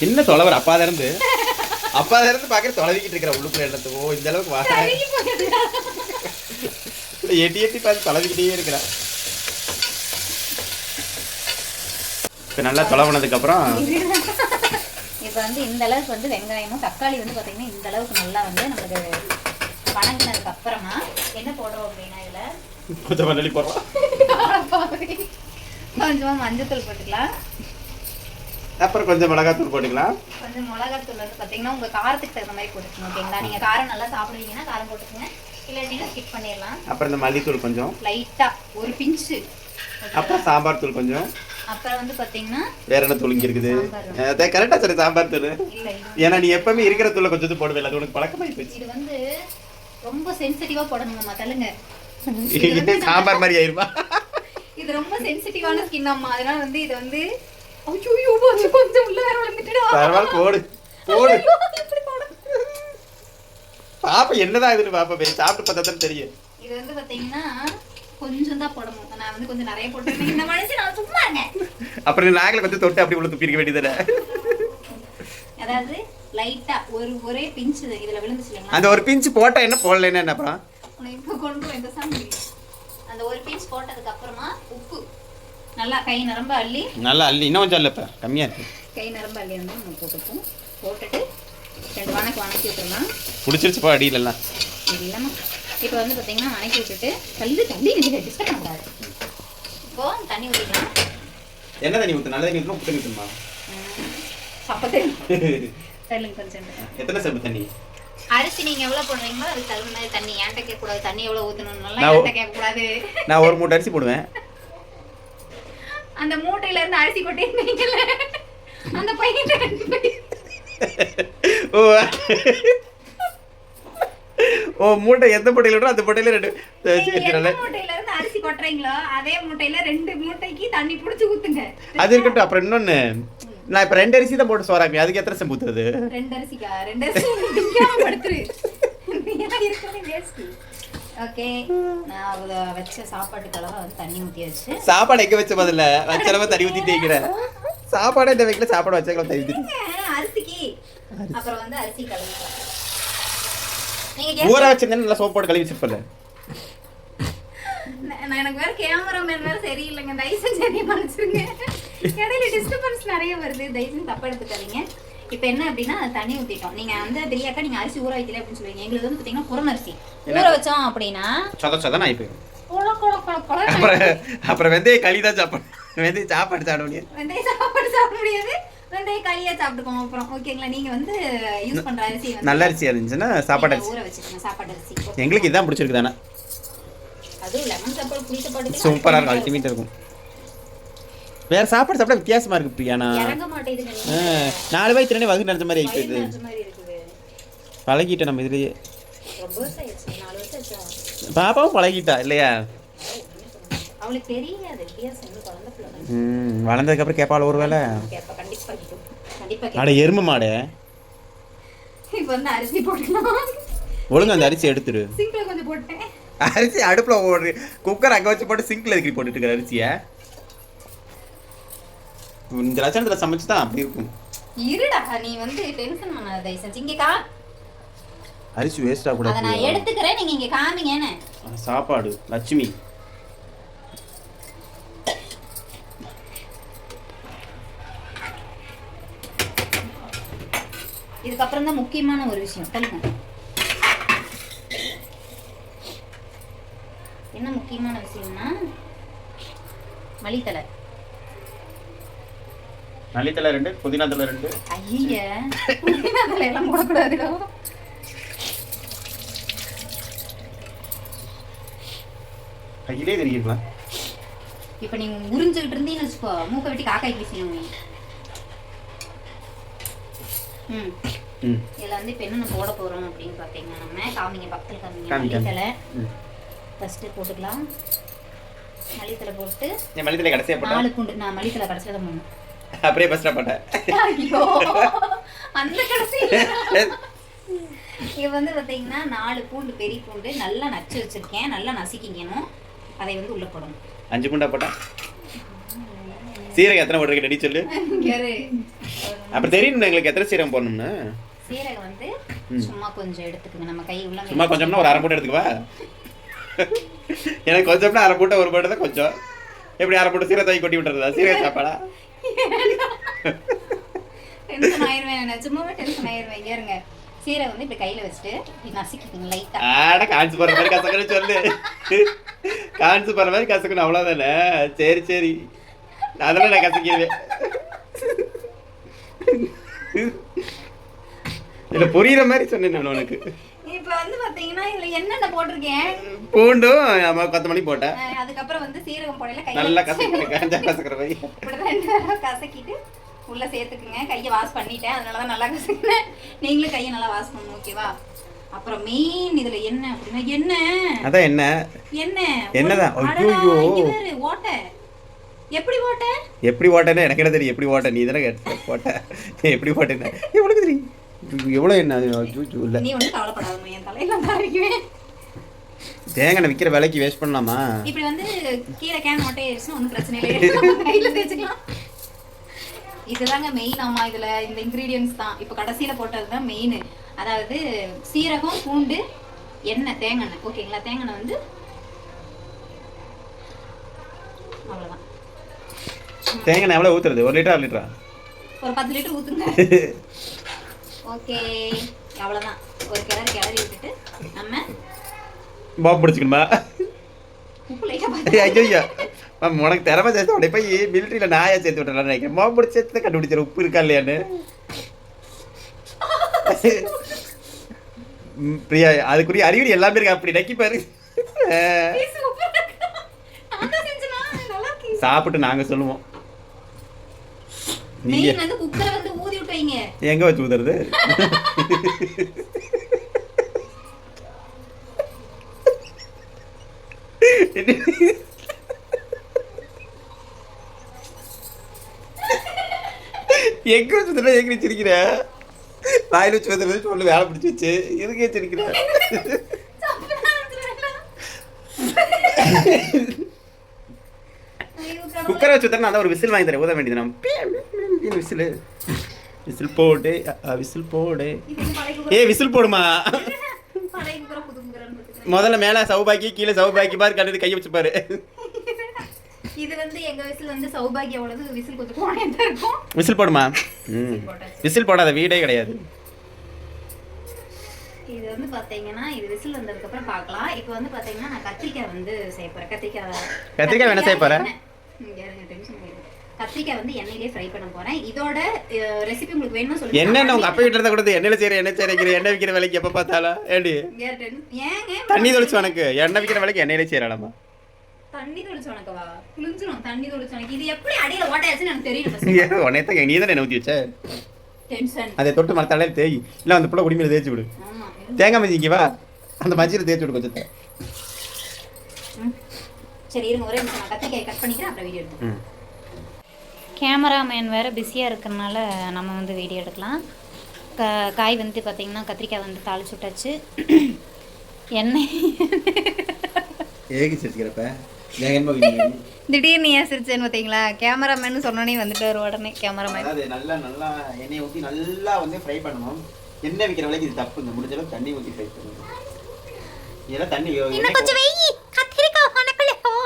B: என்ன தொலைவர் அப்பாத இருந்து அப்பாத இருந்து பார்க்குற தொலைவிக்கிட்டு இருக்கிற உள்ளுக்குள்ள இடத்து ஓ இந்த அளவுக்கு வா எட்டி எட்டி பார்த்து தொலைவிக்கிட்டே இருக்கிறா இப்போ நல்லா தொலைவனதுக்கப்புறம்
A: இப்போ வந்து இந்த அளவுக்கு வந்து வெங்காயமும் தக்காளி வந்து பார்த்தீங்கன்னா இந்த அளவுக்கு நல்லா வந்து நம்மளுக்கு வணங்கினதுக்கு அப்புறமா என்ன போடுறோம் அப்படின்னா இதுல?
B: கொஞ்சம் மல்லி போடுறோம்.
A: கொஞ்சமா மஞ்சத்தூள் போட்டுக்கலாம்.
B: அப்புறம் கொஞ்சம் மிளகாத்தூள் போட்டுக்கலாம்.
A: கொஞ்சம் மிளகாத்தூள் வந்து பார்த்தீங்கன்னா உங்க காரத்துக்கு தகுந்த மாதிரி போட்டுக்கணும் ஓகேங்களா? நீங்க காரம் நல்லா சாப்பிடுவீங்கன்னா காரம் போட்டுக்கோங்க. இல்லாட்டினா ஸ்கிப் பண்ணிடலாம்.
B: அப்புறம் இந்த மல்லித்தூள் கொஞ்சம்.
A: லைட்டா ஒரு பிஞ்சு
B: அப்புறம் சாம்பார் தூள் கொஞ்சம்.
A: அப்புறம் வந்து பார்த்தீங்கன்னா
B: வேற என்ன தூள் இங்க இருக்குது? கரெக்டா சரி சாம்பார் தூள். ஏன்னா நீ எப்பவுமே இருக்கிற தூளை கொஞ்சம் போடுவே அது உனக்கு பழக்கமாயி போச்சு.
A: இது வந்து ரொம்ப சென்சிட்டிவா போடணுங்கம்மா தள்ளுங்க.
B: சாம்பார் மாதிரி ஆயிருமா?
A: இது ரொம்ப சென்சிட்டிவான ஸ்கின் அம்மா. அதனால வந்து இது வந்து ஐயோ கொஞ்சம் கொஞ்சம் உள்ள வேற
B: பரவாயில்ல போடு போடு? பாப்பா என்னதான் இதுன்னு பாப்பா போய் சாப்பிட்டு பார்த்தா தெரியும்
A: இது வந்து பாத்தீங்கன்னா கொஞ்சம் தான் போடணும் நான் வந்து கொஞ்சம் நிறைய போட்டுருக்கேன் இந்த மனுஷன் நான் சும்மா இருங்க
B: அப்புறம் நீ நாக்கில் கொஞ்சம் தொட்டு அப்படி உள்ள துப்பிருக்க வேண்டியதுதானே
A: அதாவது லைட்டா ஒரு ஒரே பிஞ்சு இதுல விழுந்துச்சு இல்லைங்களா
B: அந்த ஒரு பிஞ்சு போட்டா என்ன போடலைன்னா என்ன அப்புறம்
A: இப்போ கொண்டு போய் இந்த சாமி அந்த ஒரு பீஸ் போட்டதுக்கு அப்புறமா உப்பு நல்லா கை நிரம்ப அள்ளி.
B: நல்லா அள்ளி. இன்னும் கொஞ்சம் இல்லைப்பா கம்மியா இருக்கு.
A: கை நிரம்ப அள்ளி வந்து நம்ம போட்டுப்போம். போட்டுட்டு ரெண்டு வணக்கு வணக்கி விட்டுடலாம்.
B: பிடிச்சிருச்சுப்பா அடியிலலாம்
A: இல்லைம்மா. இப்போ வந்து பார்த்தீங்கன்னா வணக்கி விட்டுட்டு தள்ளி தள்ளி நீங்கள் டிஸ்டர்ப் பண்ணக்கூடாது இப்போ தண்ணி ஊற்றிக்கலாம்
B: என்ன தண்ணி ஊற்று நல்ல தண்ணி ஊற்றணும் உப்பு தண்ணி ஊற்றணுமா
A: சப்பத்து கொஞ்சம்.
B: எத்தனை செம்பு தண்ணி?
A: அரிசி நீங்கள் எவ்வளோ போடுறீங்களோ அதுக்கு தகுந்த மாதிரி தண்ணி. ஏன்ட்ட கேட்கக்கூடாது. தண்ணி எவ்வளோ ஊற்றணும்னாலாம்
B: நான்
A: ஏன்ட்ட கேட்கக்கூடாது.
B: நான் ஒரு மூட்டை அரிசி போடுவேன்.
A: அந்த மூட்டையில இருந்து அரிசி கொட்டிருந்தீங்கல்ல அந்த பையன்
B: ஓ. ஓ மூட்டை எந்த மூட்டையில அந்த மூட்டையில ரெண்டு
A: மூட்டையில இருந்து அரிசி கொட்டுறீங்களோ அதே மூட்டையில ரெண்டு மூட்டைக்கு தண்ணி புடிச்சு ஊத்துங்க.
B: அது இருக்கட்டும் அப்புறம் இன்னொன்னு. நான் இப்போ ரெண்டு அரிசி தான் போட்டு சோறாப்பி அதுக்கு எத்தனை செம்பு ஊற்றுறது
A: ரெண்டு அரிசிக்கா? ரெண்டு அரிசி ஓகே நான் அவள வச்ச சாப்பாட்டுக்கு அளவா வந்து தண்ணி ஊத்தி வச்சு.
B: சாப்பாடு எங்க வச்ச பதில்ல வச்சளவு தண்ணி ஊத்திட்டே இருக்கிறேன் சாப்பாடு இந்த வைக்கல சாப்பாடு வச்சக்கலாம் தண்ணி
A: ஏங்க, அரிசிக்கு. அப்புறம் வந்து அரிசி கழுவி
B: ஊற வச்சிருந்தேன் நல்லா சோப்பு போட்டு கழுவி வச்சிருப்பல
A: நான் எனக்கு வேற கேமராமேன் வேற சரியில்லைங்க. தயவு செஞ்சு மன்னிச்சிருங்க. இடையில டிஸ்டர்பன்ஸ் நிறைய வருது. தயவு செஞ்சு தப்பா எடுத்துக்காதீங்க. இப்போ என்ன அப்படின்னா தண்ணி ஊத்திட்டோம். நீங்க வந்து பெரியாக்கா நீங்க அரிசி ஊற வைக்கல அப்படின்னு சொல்லுவீங்க. எங்களுக்கு வந்து பாத்தீங்கன்னா புறன் அரிசி. ஊற வச்சோம் அப்படின்னா
B: சொத சொத நான் போயிடும் அப்புறம் அப்புறம் வெந்தய களி தான் சாப்பாடு வெந்தய சாப்பாடு சாப்பிட முடியாது.
A: வெந்தய சாப்பாடு சாப்பிட முடியாது. வெந்தய களியா சாப்பிட்டுக்கோங்க அப்புறம். ஓகேங்களா? நீங்க வந்து யூஸ் பண்ற அரிசி
B: நல்ல அரிசியா இருந்துச்சுன்னா சாப்பாடு அரிசி.
A: ஊற வச்சுக்கோங்க சாப்பாடு அரிசி.
B: எங்களுக்கு இதான் பிடிச்சிருக்கு தானே
A: அதுவும் லெமன் சாப்பாடு புளி சாப்பாடு
B: சூப்பராக இருக்கும். அல்டிமேட் இருக்கும். வேற சாப்பாடு சாப்பிட்டா வித்தியாசமா இருக்கு ஆ, நாலு பாய் திறனே வகுந்து நடந்த மாதிரி ஆயிட்டு பழகிட்டேன் நம்ம இதுலயே. பாப்பாவும் பழகிட்டா இல்லையா?
A: அவளுக்கு தெரியாது வித்தியாசம். இன்னும் குழந்தை பிள்ளை தான்.
B: ம் வளர்ந்ததுக்கப்புறம் கேட்பாள் ஒரு வேலை
A: கேட்பா கண்டிப்பா கேட்கும் கண்டிப்பா கேட்கும்
B: அட எருமை மாடு. ஒழுங்கா அந்த அரிசி எடுத்துரு. அரிசி அடுப்பில் ஓடுற குக்கர் அங்கே வச்சு போட்டு சிங்கில் எதுக்கு போட்டுட்டு இருக்கிற அரிசியை. இந்த லட்சணத்தில் சமைச்சு தான் அப்படி இருக்கும்.
A: இருடா நீ வந்து டென்ஷன் பண்ணாத தயவு செஞ்சு. இங்க கா.
B: அரிசி வேஸ்ட்
A: அதை நான் எடுத்துக்கிறேன் நீங்க இங்க காமிங்கன்னு
B: சாப்பாடு லட்சுமி.
A: இதுக்கப்புறம் தான் முக்கியமான ஒரு விஷயம். சொல்லுங்க என்ன முக்கியமான விஷயம்னா மல்லித்தலை
B: மல்லித்தலை ரெண்டு புதினா தலை ரெண்டு
A: ஐய அதில் எல்லாம் போடக்கூடாதுடா.
B: கையிலே தெரியிருக்கலாம்
A: இப்போ நீங்க உறிஞ்சுக்கிட்டு இருந்தீங்கன்னு வச்சுக்கோ மூக்கை வெட்டி வீசணும் நீ ம். இதில் வந்து இப்போ என்னென்ன போட போகிறோம் அப்படின்னு பார்த்தீங்கன்னா நம்ம காமிங்க பக்கத்தில் காமிங்க. மல்லித்தலை ஃபஸ்ட்டு போட்டுக்கலாம். மல்லித்தலை போட்டு
B: மல்லித்தலை கடைசியாக
A: நாலு பூண்டு நான் மல்லித்தலை கடைசியில் தான் போடணும்.
B: அப்படியே போட்டேன்
A: ஐயோ. அந்த கடைசி இது வந்து பார்த்தீங்கன்னா நாலு பூண்டு பெரிய பூண்டு நல்லா நச்சு வச்சிருக்கேன். நல்லா நசுக்கிக்கணும் அதை வந்து உள்ள போடணும்.
B: அஞ்சு பூண்டா போட்டேன் சீரகம் எத்தனை போட்டிருக்க ரெடி சொல்லு? அப்புறம் தெரியணும் எங்களுக்கு எத்தனை சீரகம் போடணும்னு.
A: சீரகம் வந்து சும்மா கொஞ்சம் எடுத்துக்கோங்க. நம்ம கை உள்ள
B: சும்மா கொஞ்சம்னா ஒரு அரை மூட்டை எடுத்துக்கவா எனக்கு கொஞ்சம்னா அரை மூட்டை ஒரு மூட்டை தான் கொஞ்சம். எப்படி அரை மூட்டை சீரக தூக்கி கொட்டி விட்டுறதா? சீரக சாப்பாடா?
A: டென்ஷன் ஆயிருவேன் நான் சும்மாவே டென்ஷன் ஆயிருவேன். இருங்க சீரகம் வந்து இப்படி கையில் வச்சுட்டு இப்படி நசுக்கிக்கோங்க லைட்டாக
B: ஆட காஞ்சு போற மாதிரி கசக்கணும் சொல்லு. காஞ்சு போற மாதிரி கசக்கணும் அவ்வளவுதானே? சரி சரி. அதெல்லாம் நான் கசக்கிடுவேன். இல்ல புரியுற மாதிரி சொன்னேன் நான் உனக்கு.
A: இப்போ வந்து பார்த்தீங்கன்னா இதில் என்னென்ன போட்டிருக்கேன்?
B: பூண்டும் கொத்தமல்லி போட்டேன்
A: அதுக்கப்புறம் வந்து சீரகம் போடையில கையில்
B: நல்லா காஞ்சா கசக்கிற மாதிரி.
A: தடவை கசக்கிட்டு உள்ள சேர்த்துக்குங்க. கையை வாஷ் பண்ணிட்டேன் அதனால தான் நல்லா கசக்கினேன் நீங்களும் கையை நல்லா வாஷ் பண்ணணும் ஓகேவா அப்புறம் மெயின் இதுல என்ன அப்படின்னா என்ன?
B: அதான் என்ன?
A: என்ன?
B: என்னதான்?
A: ஓட்டை. எப்படி ஓட்டை?
B: எப்படி ஓட்டேன்னு எனக்கு என்ன தெரியும் எப்படி ஓட்ட? நீ தானே கேட்ட போட்ட. எப்படி ஓட்டேன்னு. எவ்வளவு தெரியும். எவ்வளோ என்ன? இல்ல.
A: நீ ஒன்றும் கவலைப்படாதம்மா என் தலையில தான் இருக்குவேன்
B: தேங்காய் விற்கிற விலைக்கு வேஸ்ட் பண்ணலாமா?
A: இப்படி வந்து கீழே கேன் ஓட்டை ஆயிடுச்சுன்னா ஒன்றும் பிரச்சனை இல்லை கையில தேய்ச்சிக்கலாம். இதுதாங்க மெயின் அம்மா இதுல இந்த இன்கிரீடியன்ஸ் தான். இப்போ கடைசியில போட்டது தான் மெயின் அதாவது சீரகம் பூண்டு எண்ணெய் தேங்காய் ஓகேங்களா தேங்காய் வந்து அவ்வளவுதான்.
B: தேங்காய் எவ்வளோ ஊற்றுறது ஒரு லிட்டர் லிட்டரா?
A: ஒரு பத்து லிட்டர் ஊத்துங்க. ஓகே. அவ்வளவுதான். ஒரு கிளறி கிளறி விட்டுட்டு நம்ம
B: பாம்பு பிடிச்சிக்கணுமா? ஐயோ மேம் உனக்கு திறமை சேர்த்து உடனே போய் மிலிட்ரியில் நாயா சேர்த்து விட்டுறேன் நினைக்கிறேன். பாம்பு பிடிச்சி சேர்த்து உப்பு இருக்கா இல்லையான்னு. பிரியா அதுக்குரிய அறிகுறி எல்லாமே இருக்கு? அப்படி நக்கி பாரு. சாப்பிட்டு நாங்க சொல்லுவோம். நீங்க
A: மெயின் வந்து குக்கரை வந்து ஊதி விட்டு வைங்க
B: எங்க வச்சு ஊதுறது எங்க வச்சு ஊதுறது எங்க வச்சிருக்கிற வாயில் வச்சு ஊதுறது சொல்லு வேலை பிடிச்சி வச்சு. எதுக்கு வச்சிருக்கிற குக்கரை வச்சு ஊத்துறேன் அதான் ஒரு விசில் வாங்கி தரேன். ஊத வேண்டியது நம்ம விசில். விசில் போடு விசில் போடு. ஏய் விசில் போடுமா? முதல்ல மேல சவுபாக்கி கீழே சவுபாக்கி பாரு கழுது கையை வச்சு பாரு.
A: இது வந்து எங்க விசில் வந்து சௌபாகிய உள்ளது விசில் கொஞ்சம் இருக்கும்.
B: விசில் போடுமா? விசில் போடாத வீடே கிடையாது.
A: இது வந்து பாத்தீங்கன்னா இது விசில் வந்ததுக்கு அப்புறம் பார்க்கலாம் இப்போ வந்து பாத்தீங்கன்னா நான் கத்திரிக்காய் வந்து செய்ய போறேன். கத்திரிக்காய்
B: கத்திரிக்காய் வேணா செய்ய போற?
A: எண்ணெய். இங்க இருங்க, tension ஆயிடுது. கத்திரிக்காய் வந்து எண்ணெயிலே ஃப்ரை பண்ண போறேன். இதோட ரெசிபி உங்களுக்கு வேணும்னா சொல்லுங்க.
B: என்னென்ன உங்க அப்பா வீட்டுல கொடுத்து எண்ணெயில செய்யற எண்ணெய் செய்யற எண்ணெய் விற்கிற வேலைக்கு எப்ப பார்த்தாலும்? ஏடி
A: ஏங்க
B: தண்ணி தொளிச்சு உனக்கு எண்ணெய் விற்கிற வேலைக்கு எண்ணெயிலே செய்யறாளாமா?
A: தண்ணி தொளிச்சு உனக்கவா குளிஞ்சிரும் தண்ணி தொளிச்சு உனக்கு இது எப்படி அடியில ஓட்டையாச்சுன்னு எனக்கு தெரியல
B: உன்னை தான் நீ தானே ஊற்றி வச்ச?
A: டென்ஷன்
B: அதை தொட்டு மரத்தாலே தேய். இல்லை அந்த புள்ள குடிமையில தேய்ச்சி விடு. தேங்காய் மஞ்சிக்கு வா. அந்த மஞ்சியில் தேய்ச்சி விடு கொஞ்சத்தை.
A: ம். சரி இருங்க ஒரே நிமிஷம். நான் கத்திரிக்காய் கட் பண்ணிக்கிறேன் அப்புறம் வீடியோ எடுப்போம்.
B: ம்.
A: கேமராமேன் வேறு பிஸியாக இருக்கிறனால நம்ம வந்து வீடியோ எடுக்கலாம். க காய் வந்து பார்த்திங்கன்னா கத்திரிக்காய் வந்து தாளிச்சு விட்டாச்சு. எண்ணெய்.
B: ஏகி சிரிக்கிறப்ப வேகமாக
A: திடீர்னு ஏன் சிரிச்சேன்னு பார்த்தீங்களா கேமராமேன் சொன்னோன்னே வந்துட்டு ஒரு உடனே கேமராமேன்
B: அதாவது நல்லா நல்லா எண்ணெயை ஊற்றி நல்லா வந்து ஃப்ரை பண்ணணும். எண்ணெய் வைக்கிற வேலைக்கு இது தப்பு. இந்த முடிஞ்ச அளவுக்கு தண்ணி ஊற்றி ஃப்ரை பண்ணணும். இதெல்லாம் தண்ணி
A: இன்னும் கொஞ்சம் வெயி. கத்திரிக்காய்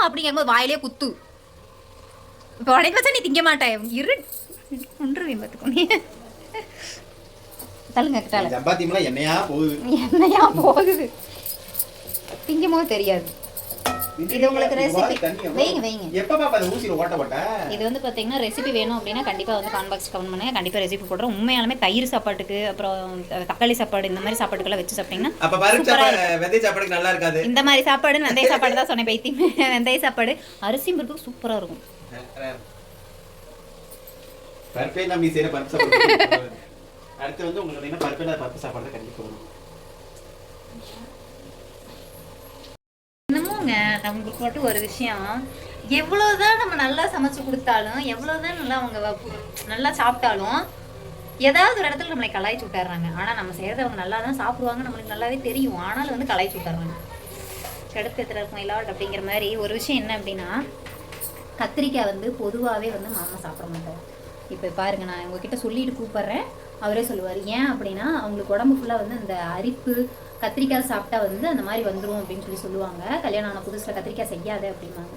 A: அப்படிங்கும்போது வாயிலே குத்து. இப்போ உடனே வச்சா நீ திங்க மாட்டேன் இரு. ஒன்றுவேன் பார்த்துக்கோ. நீ. தள்ளுங்க கிட்டால
B: சப்பாத்திமெல்லாம் எண்ணெயா போகுது?
A: என்னையா போகுது? திங்கும் போது தெரியாது இது உங்களுக்கு ரெசிபி வைங்க வைங்க.
B: எப்ப பாப்பா அந்த ஊசியில ஓட்ட போட்ட
A: இது வந்து பார்த்தீங்கன்னா ரெசிபி வேணும் அப்படின்னா கண்டிப்பாக வந்து கான் பாக்ஸ் கமெண்ட் பண்ணுங்க. கண்டிப்பாக ரெசிபி போடுறோம் உண்மையாலுமே தயிர் சாப்பாட்டுக்கு அப்புறம் தக்காளி சாப்பாடு இந்த மாதிரி சாப்பாட்டுக்கெல்லாம் வச்சு சாப்பிட்டீங்கன்னா
B: அப்ப பருப்பு
A: சூப்பரா
B: சாப்பாடு வெந்தய சாப்பாடுக்கு நல்லா இருக்காது.
A: இந்த மாதிரி சாப்பாடு வெந்தய சாப்பாடு தான் சொன்னேன் பைத்தியம். வெந்தய சாப்பாடு அரிசி பருப்பு சூப்பராக இருக்கும்.
B: பருப்பே நம்பி செய்யற பருப்பு சாப்பாடு அடுத்து வந்து உங்களுக்கு என்ன பருப்பு இல்லாத பருப்பு சாப்பாடு தான் கண்டிப்பா வரும்.
A: என்னமோங்க நம்மளுக்கு மட்டும் ஒரு விஷயம். எவ்வளோதான் நம்ம நல்லா சமைச்சு கொடுத்தாலும் எவ்வளோதான் நல்லா அவங்க நல்லா சாப்பிட்டாலும் ஏதாவது ஒரு இடத்துல நம்மளை கலாய்ச்சி விட்டுறாங்க. ஆனால் நம்ம செய்கிறத அவங்க நல்லா தான் சாப்பிடுவாங்க நம்மளுக்கு நல்லாவே தெரியும். ஆனாலும் வந்து கலாய்ச்சி விட்டுறாங்க. கடுப்பத்தில் இருக்கும் இல்லாட் அப்படிங்கிற மாதிரி ஒரு விஷயம் என்ன அப்படின்னா கத்திரிக்காய் வந்து பொதுவாகவே வந்து மாமா சாப்பிட மாட்டோம் இப்போ பாருங்க நான் உங்ககிட்ட சொல்லிட்டு கூப்பிட்றேன். அவரே சொல்லுவார் ஏன் அப்படின்னா அவங்களுக்கு உடம்பு ஃபுல்லாக வந்து அந்த அரிப்பு கத்திரிக்காய் சாப்பிட்டா வந்து அந்த மாதிரி வந்துடும் அப்படின்னு சொல்லி சொல்லுவாங்க. கல்யாணம் ஆன புதுசில் கத்திரிக்காய் செய்யாத அப்படிம்பாங்க.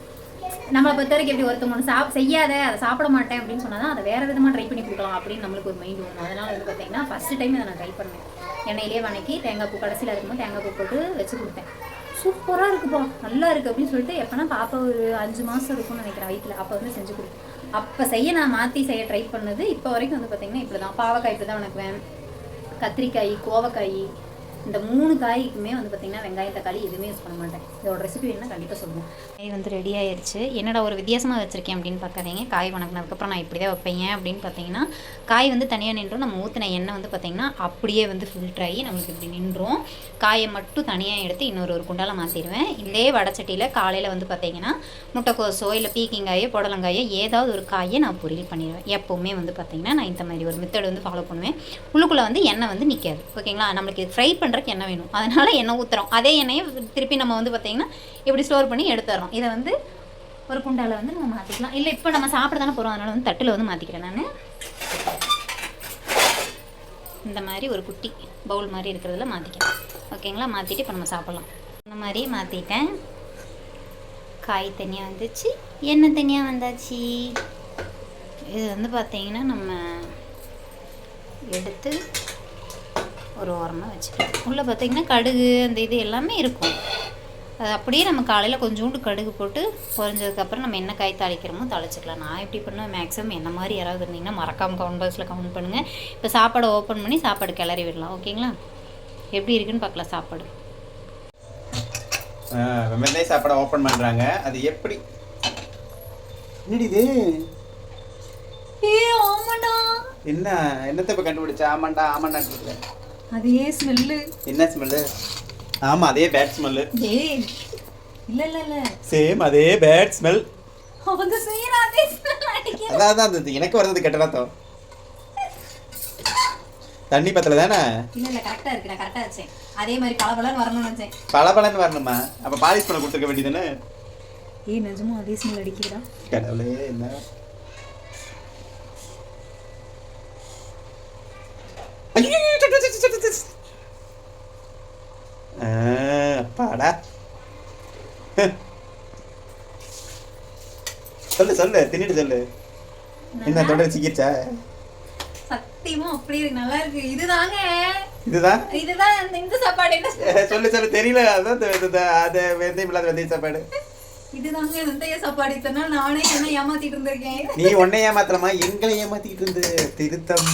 A: நம்மளை பொறுத்த வரைக்கும் எப்படி ஒருத்தவங்க ஒன்று சாப் செய்யாத அதை சாப்பிட மாட்டேன் அப்படின்னு சொன்னால் தான் அதை வேறு விதமாக ட்ரை பண்ணி கொடுக்கலாம் அப்படின்னு நம்மளுக்கு ஒரு மைண்ட் வரும். அதனால் வந்து பார்த்தீங்கன்னா ஃபஸ்ட்டு டைம் அதை நான் ட்ரை பண்ணேன் எண்ணெயிலே வணக்கி தேங்காய் பூ கடைசியில் இருக்கும்போது தேங்காய் பூ போட்டு வச்சு கொடுத்தேன் சூப்பராக இருக்குப்பா. நல்லா இருக்குது அப்படின்னு சொல்லிட்டு எப்போனா பாப்பா ஒரு அஞ்சு மாதம் இருக்கும்னு நினைக்கிறேன் வயிற்றில் அப்போ வந்து செஞ்சு கொடுத்தேன் அப்போ செய்ய நான் மாற்றி செய்ய ட்ரை பண்ணது இப்போ வரைக்கும் வந்து பார்த்தீங்கன்னா இப்படி தான் பாவக்காய் இப்படி தான் வணக்குவேன். கத்திரிக்காய் கோவக்காய் இந்த மூணு காய்க்குமே வந்து பார்த்திங்கன்னா வெங்காயம் தக்காளி எதுவுமே யூஸ் பண்ண மாட்டேன். இதோட ரெசிபி வேணும்னா கண்டிப்பாக சொல்லுவேன் காய் வந்து ரெடி ஆயிடுச்சு என்னடா ஒரு வித்தியாசமாக வச்சுருக்கேன் அப்படின்னு பார்க்காதீங்க. காய் வணக்கினதுக்கப்புறம் நான் இப்படி தான் வைப்பேன் அப்படின்னு பார்த்தீங்கன்னா காய் வந்து தனியாக நின்றும். நம்ம ஊற்றின எண்ணெய் வந்து பார்த்திங்கன்னா அப்படியே வந்து ஃபில்டர் ஆகி நம்மளுக்கு இப்படி நின்றோம். காயை மட்டும் தனியாக எடுத்து இன்னொரு ஒரு குண்டால மாற்றிடுவேன் இதே வடச்சட்டியில் காலையில் வந்து பார்த்திங்கன்னா முட்டைக்கோசோ இல்லை பீக்கிங்காயோ புடலங்காயோ ஏதாவது ஒரு காயை நான் பொரியல் பண்ணிடுவேன். எப்போவுமே வந்து பார்த்திங்கன்னா நான் இந்த மாதிரி ஒரு மெத்தட் வந்து ஃபாலோ பண்ணுவேன். உள்ளுக்குள்ளே வந்து எண்ணெய் வந்து நிற்காது ஓகேங்களா? நம்மளுக்கு ஃப்ரை பண்ணுறதுக்கு எண்ணெய் வேணும். அதனால் எண்ணெய் ஊற்றுறோம் அதே எண்ணெயை திருப்பி நம்ம வந்து பார்த்திங்கன்னா இப்படி ஸ்டோர் பண்ணி எடுத்துறோம் இதை வந்து ஒரு குண்டால வந்து நம்ம மாற்றிக்கலாம் இல்லை இப்போ நம்ம சாப்பிட தானே போகிறோம் அதனால் வந்து தட்டில் வந்து மாற்றிக்கிறேன் நான். இந்த மாதிரி ஒரு குட்டி பவுல் மாதிரி இருக்கிறதுல மாற்றிக்கிறேன் ஓகேங்களா மாற்றிட்டு இப்போ நம்ம சாப்பிட்லாம். இந்த மாதிரி மாற்றிட்டேன் காய் தனியாக வந்துச்சு. எண்ணெய் தனியாக வந்தாச்சு. இது வந்து பார்த்தீங்கன்னா நம்ம எடுத்து ஒரு ஓரமாக வச்சுக்கலாம். உள்ளே பார்த்தீங்கன்னா கடுகு அந்த இது எல்லாமே இருக்கும். அது அப்படியே நம்ம காலையில் கொஞ்சோண்டு கடுகு போட்டு பொரிஞ்சதுக்கப்புறம் நம்ம என்ன காய் தாளிக்கிறோமோ தாளிச்சிக்கலாம். நான் எப்படி பண்ணுவேன்? மேக்ஸிமம் என்ன மாதிரி யாராவது இருந்தீங்கன்னா மறக்காமல் கவுண்ட் பாக்ஸில் கவுண்ட் பண்ணுங்கள் இப்போ சாப்பாடை ஓப்பன் பண்ணி சாப்பாடு கிளறி விடலாம். ஓகேங்களா? எப்படி இருக்குன்னு பார்க்கலாம் சாப்பாடு.
B: வெந்தய சாப்பாடை ஓப்பன் பண்ணுறாங்க அது எப்படி? என்னடி இது?
A: ஏ ஆமாடா
B: என்ன என்னத்தை இப்போ கண்டுபிடிச்சா? ஆமாண்டா ஆமாண்டா இருக்கிறேன்
A: அதே ஸ்மெல்லு
B: என்ன ஸ்மெல்லு ஆமாம் அதே பேட் ஸ்மெல்லு
A: ஏய் இல்லை இல்லை இல்லை.
B: சேம் அதே பேட் ஸ்மெல்
A: அவங்க செய்யற அதே ஸ்மெல் அடிக்க
B: அதான் அந்த எனக்கு வர்றது கெட்ட ரத்தம் தண்ணி பத்தல தானே?
A: இல்லை இல்லை கரெக்டாக இருக்கு நான் கரெக்டாக வச்சேன். அதே மாதிரி பளபளன்னு வரணும்னு வச்சேன்
B: பளபளன்னு வரணுமா? அப்போ பாலிஷ் பண்ண கொடுத்துருக்க வேண்டியதானே
A: ஏய் நிஜமும் அதே ஸ்மெல் அடிக்குதுடா.
B: கடவுளே என்ன? ஐயோ, அப்பாடா சொல்லு சொல்லு தின்னுட்டு சொல்லு. என்ன தொடர் சிக்கிச்சா
A: சத்தியமா அப்படி இருக்கு நல்லா இருக்கு. இதுதாங்க.
B: இதுதான்
A: இதுதான் இந்த சாப்பாடு. என்ன
B: சொல்லு சொல்லு. தெரியல. அதான் அது வெந்தயம் இல்லாத வெந்தய சாப்பாடு.
A: இதுதாங்க வெந்தய சாப்பாடு. இத்தனை நானே என்ன ஏமாத்திட்டு இருந்திருக்கேன்.
B: நீ உன்னை ஏமாத்திரமா எங்களை ஏமாத்திக்கிட்டு இருந்து. திருத்தம்.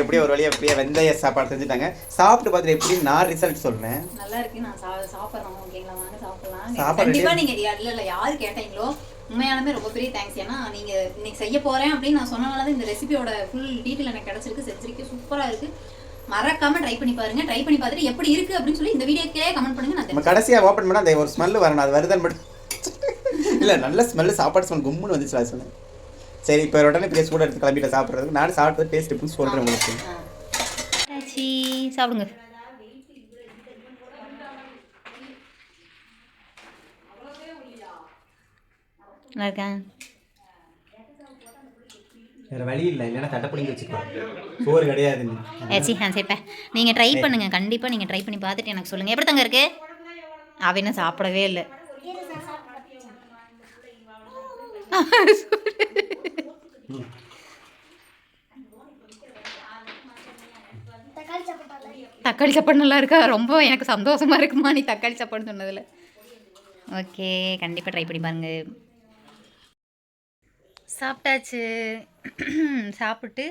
B: எப்படி ஒரு வழியா அப்படியே வெந்தய சாப்பாடு செஞ்சுட்டாங்க. சாப்பிட்டு பார்த்துட்டு எப்படி? நான் ரிசல்ட் சொல்றேன்.
A: நல்லா இருக்கு. நான் சாப்பிடுறோம் ஓகேங்களா? வாங்க சாப்பிடலாம்.
B: சாப்பாடு
A: கண்டிப்பா நீங்க இல்ல இல்ல யாரு கேட்டீங்களோ உண்மையாலுமே ரொம்ப பெரிய தேங்க்ஸ் ஏன்னா நீங்க இன்னைக்கு செய்ய போறேன் அப்படின்னு நான் சொன்னனால தான் இந்த ரெசிபியோட ஃபுல் டீட்டெயில் எனக்கு கிடைச்சிருக்கு. செஞ்சிருக்கு. சூப்பரா இருக்கு. மறக்காம ட்ரை பண்ணி பாருங்க. ட்ரை பண்ணி பார்த்துட்டு எப்படி இருக்கு அப்படின்னு சொல்லி இந்த வீடியோக்கே கமெண்ட் பண்ணுங்க. நான்
B: கடைசியா ஓப்பன் பண்ணா அந்த ஒரு ஸ்மெல் வரணும் அது வருதான் மட்டும் இல்ல நல்ல ஸ்மெல் சாப்பாடு ஸ்மெல் கும்முன்னு வந்துச்சு சொன்னேன். சரி இப்போ உடனே பெரிய சூட எடுத்து கிளம்பிட்டு சாப்பிட்றதுக்கு. நானும் சாப்பிட்டு டேஸ்ட் எப்படின்னு சொல்றேன் உங்களுக்கு.
A: சாப்பிடுங்க. நல்லா இருக்கேன்.
B: வேற வழி இல்லை இல்லைன்னா தட்டை பிடிங்கி சோறு கிடையாது
A: ஏச்சி ஆ சரிப்பா நீங்கள் ட்ரை பண்ணுங்கள் கண்டிப்பாக நீங்கள் ட்ரை பண்ணி பார்த்துட்டு எனக்கு சொல்லுங்கள் எப்படி தங்க இருக்கு? அவ என்ன சாப்பிடவே இல்லை.
C: தக்காளி
A: சாப்பாடு நல்லா இருக்கா? ரொம்ப எனக்கு சந்தோஷமா இருக்குமா நீ தக்காளி சாப்பாடு சொன்னதில்? ஓகே கண்டிப்பாக ட்ரை பண்ணி பாருங்க. சாப்பிட்டாச்சு. சாப்பிட்டு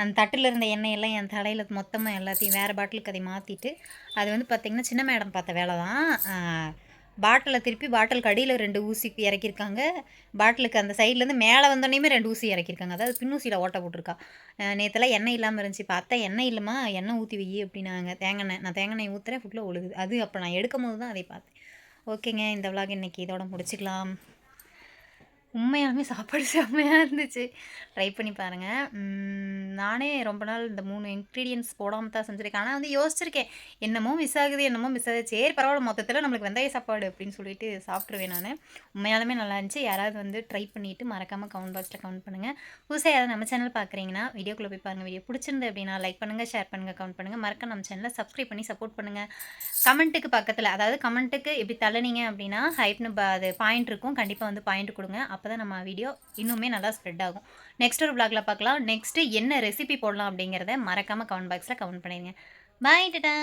A: அந்த தட்டில் இருந்த எண்ணெயெல்லாம் என் தலையில் மொத்தமாக எல்லாத்தையும் வேறு பாட்டிலுக்கு அதை மாற்றிட்டு அது வந்து பார்த்திங்கன்னா சின்ன மேடம் பார்த்த வேலை தான் பாட்டிலை திருப்பி பாட்டிலுக்கு அடியில் ரெண்டு ஊசி இறக்கியிருக்காங்க. பாட்டிலுக்கு அந்த சைட்லேருந்து மேலே வந்தோடனேயுமே ரெண்டு ஊசி இறக்கியிருக்காங்க. அதாவது பின்னூசியில் ஓட்ட போட்டிருக்கா. நேற்றுலாம் எண்ணெய் இல்லாமல் இருந்துச்சு. பார்த்தா எண்ணெய் இல்லைம்மா எண்ணெய் ஊற்றி வை அப்படின்னாங்க. தேங்காய் நான் தேங்காய் ஊற்றுறேன் ஃபுட்டில் ஒழுகுது. அது அப்போ நான் எடுக்கும் போது தான் அதை பார்த்தேன். ஓகேங்க இந்த விளாக் இன்னைக்கு இதோட முடிச்சுக்கலாம். உண்மையாலுமே சாப்பாடு செம்மையாக இருந்துச்சு. ட்ரை பண்ணி பாருங்கள் நானே ரொம்ப நாள் இந்த மூணு இன்க்ரீடியன்ஸ் போடாமல் தான் செஞ்சுருக்கேன். ஆனால் வந்து யோசிச்சிருக்கேன். என்னமோ மிஸ் ஆகுது என்னமோ மிஸ் ஆகுது. சரி பரவாயில்ல மொத்தத்தில் நம்மளுக்கு வெந்தய சாப்பாடு அப்படின்னு சொல்லிட்டு சாப்பிட்ருவேன் நான். உண்மையாலுமே நல்லா இருந்துச்சு. யாராவது வந்து ட்ரை பண்ணிவிட்டு மறக்காமல் கவுண்ட் பாக்ஸில் கவுண்ட் பண்ணுங்கள் புதுசாக யாராவது நம்ம சேனல் பார்க்குறீங்கன்னா வீடியோக்குள்ளே போய் பாருங்கள் வீடியோ பிடிச்சிருந்து அப்படின்னா லைக் பண்ணுங்கள் ஷேர் பண்ணுங்கள் கவுண்ட் பண்ணுங்கள் மறக்க நம்ம சேனலை சப்ஸ்கிரைப் பண்ணி சப்போர்ட் பண்ணுங்கள் கமெண்ட்டுக்கு பக்கத்தில் அதாவது கமெண்ட்டுக்கு இப்படி தள்ளனீங்க அப்படின்னா ஹைப்னு ப- அது பாயிண்ட் இருக்கும். கண்டிப்பாக வந்து பாயிண்ட் கொடுங்க. அப்போ தான் நம்ம வீடியோ இன்னுமே நல்லா ஸ்ப்ரெட் ஆகும். நெக்ஸ்ட் ஒரு பிளாக்ல பார்க்கலாம். நெக்ஸ்ட்டு என்ன ரெசிபி போடலாம் அப்படிங்கிறத மறக்காமல் கமெண்ட் பாக்ஸில் கமெண்ட் பண்ணிடுங்க. பாய் டடா